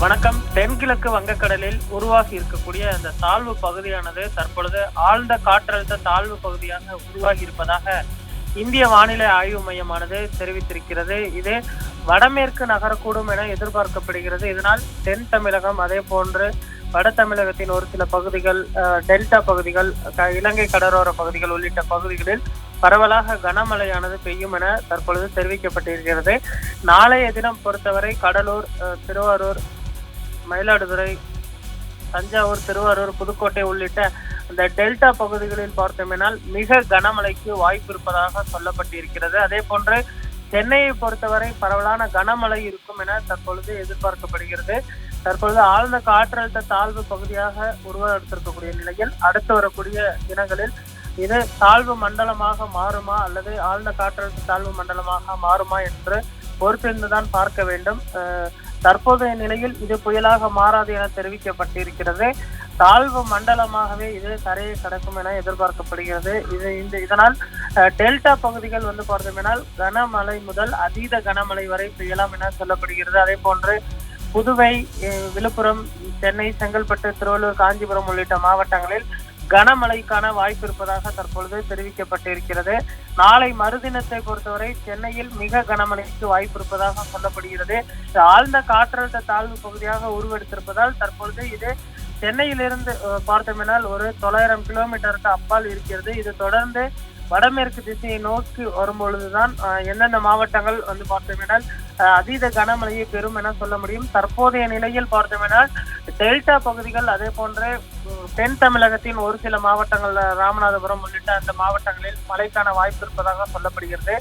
வணக்கம். தென்கிழக்கு வங்கக்கடலில் உருவாகி இருக்கக்கூடிய அந்த தாழ்வு பகுதியானது தற்பொழுது ஆழ்ந்த காற்றழுத்த தாழ்வு பகுதியாக உருவாகி இருப்பதாக இந்திய வானிலை ஆய்வு மையமானது தெரிவித்திருக்கிறது. இது வடமேற்கு நகரக்கூடும் என எதிர்பார்க்கப்படுகிறது. இதனால் தென் தமிழகம் அதே போன்று வட தமிழகத்தின் ஒரு சில பகுதிகள் டெல்டா பகுதிகள் க- இலங்கை கடலோர பகுதிகள் உள்ளிட்ட பகுதிகளில் பரவலாக கனமழையானது பெய்யும் என தற்பொழுது தெரிவிக்கப்பட்டிருக்கிறது. நாளைய தினம் பொறுத்தவரை கடலூர் திருவாரூர் மயிலாடுதுறை தஞ்சாவூர் திருவாரூர் புதுக்கோட்டை உள்ளிட்ட இந்த டெல்டா பகுதிகளில் பார்த்தோமேனால் மிக கனமழைக்கு வாய்ப்பு இருப்பதாக சொல்லப்பட்டிருக்கிறது. அதே போன்று சென்னையை பொறுத்தவரை பரவலான கனமழை இருக்கும் என தற்பொழுது எதிர்பார்க்கப்படுகிறது. தற்பொழுது ஆழ்ந்த காற்றழுத்த தாழ்வு பகுதியாக உருவெடுத்திருக்கக்கூடிய நிலையில் அடுத்து வரக்கூடிய தினங்களில் இது தாழ்வு மண்டலமாக மாறுமா அல்லது ஆழ்ந்த காற்றழுத்த தாழ்வு மண்டலமாக மாறுமா என்று பொறுத்திருந்துதான் பார்க்க வேண்டும். அஹ், தற்போதைய நிலையில் இது புயலாக மாறாது என தெரிவிக்கப்பட்டிருக்கிறது. தாழ்வு மண்டலமாகவே இது கரையை கடக்கும் என எதிர்பார்க்கப்படுகிறது. இது இந்த இதனால் டெல்டா பகுதிகள் வந்து பார்த்தோம்னால் கனமழை முதல் அதீத கனமழை வரை பெய்யலாம் என சொல்லப்படுகிறது. அதே போன்று புதுவை விழுப்புரம் சென்னை செங்கல்பட்டு திருவள்ளூர் காஞ்சிபுரம் உள்ளிட்ட மாவட்டங்களில் கனமழைக்கான வாய்ப்பு இருப்பதாக தற்பொழுது தெரிவிக்கப்பட்டிருக்கிறது. நாளை மறுதினத்தை பொறுத்தவரை சென்னையில் மிக கனமழைக்கு வாய்ப்பு இருப்பதாக சொல்லப்படுகிறது. ஆழ்ந்த காற்றழுத்த தாழ்வு பகுதியாக உருவெடுத்திருப்பதால் தற்பொழுது இது சென்னையிலிருந்து பார்த்தோமினால் ஒரு தொள்ளாயிரம் கிலோமீட்டருக்கு அப்பால் இருக்கிறது. இது தொடர்ந்து வடமேற்கு திசையை நோக்கி வரும்பொழுதுதான் எந்தெந்த மாவட்டங்கள் வந்து பார்த்தோமெனால் அதீத கனமழையை பெறும் என சொல்ல முடியும். தற்போதைய நிலையில் பார்த்தோமெனால் டெல்டா பகுதிகள் அதே போன்று தென் தமிழகத்தின் ஒரு சில மாவட்டங்கள் ராமநாதபுரம் உள்ளிட்ட அந்த மாவட்டங்களில் மழைக்கான வாய்ப்பு இருப்பதாக சொல்லப்படுகிறது.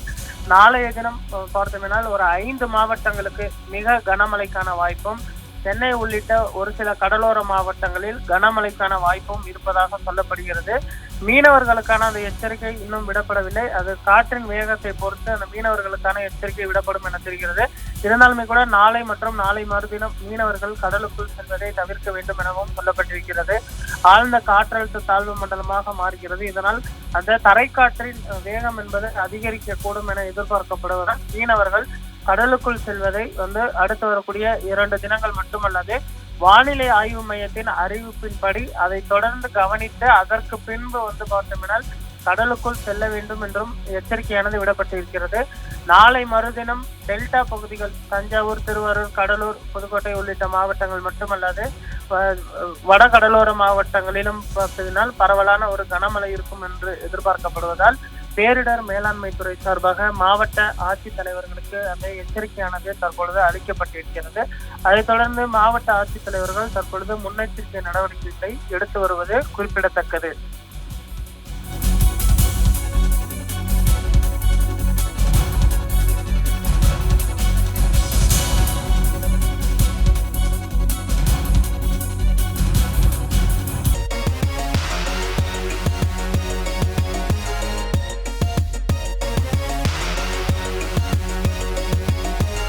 நாளைய தினம் பார்த்தோமினால் பார்த்தோமெனால் ஒரு ஐந்து மாவட்டங்களுக்கு மிக கனமழைக்கான வாய்ப்பும் சென்னை உள்ளிட்ட ஒரு சில கடலோர மாவட்டங்களில் கனமழைக்கான வாய்ப்பும் இருப்பதாக சொல்லப்படுகிறது. மீனவர்களுக்கான அந்த எச்சரிக்கை இன்னும் விடப்படவில்லை. அது காற்றின் வேகத்தை பொறுத்து அந்த மீனவர்களுக்கான எச்சரிக்கை விடப்படும் என தெரிகிறது. இருந்தாலுமே கூட நாளை மற்றும் நாளை மறுதினம் மீனவர்கள் கடலுக்குள் செல்வதை தவிர்க்க வேண்டும் எனவும் சொல்லப்பட்டிருக்கிறது. ஆழ்ந்த காற்றழுத்த தாழ்வு மண்டலமாக மாறுகிறது. இதனால் அந்த தரைக்காற்றின் வேகம் என்பது அதிகரிக்கக்கூடும் என எதிர்பார்க்கப்படுவதால் மீனவர்கள் கடலுக்குள் செல்வதை வந்து அடுத்து வரக்கூடிய இரண்டு தினங்கள் மட்டுமல்லாது வானிலை ஆய்வு மையத்தின் அறிவிப்பின்படி அதை தொடர்ந்து கவனித்து அதற்கு பின்பு வந்து பார்த்தோம்னால் கடலுக்குள் செல்ல வேண்டும் என்றும் எச்சரிக்கையானது விடப்பட்டிருக்கிறது. நாளை மறுதினம் டெல்டா பகுதிகள் தஞ்சாவூர் திருவாரூர் கடலூர் புதுக்கோட்டை உள்ளிட்ட மாவட்டங்கள் மட்டுமல்லாது வ- வட கடலோர மாவட்டங்களிலும் பார்த்ததினால் பரவலான ஒரு கனமழை இருக்கும் என்று எதிர்பார்க்கப்படுவதால் பேரிடர் மேலாண்மை துறை சார்பாக மாவட்ட ஆட்சித்தலைவர்களுக்கு அந்த எச்சரிக்கையானது தற்பொழுது அளிக்கப்பட்டிருக்கிறது. அதைத் தொடர்ந்து மாவட்ட ஆட்சித்தலைவர்கள் தற்பொழுது முன்னெச்சரிக்கை நடவடிக்கைகளை எடுத்து வருவது குறிப்பிடத்தக்கது.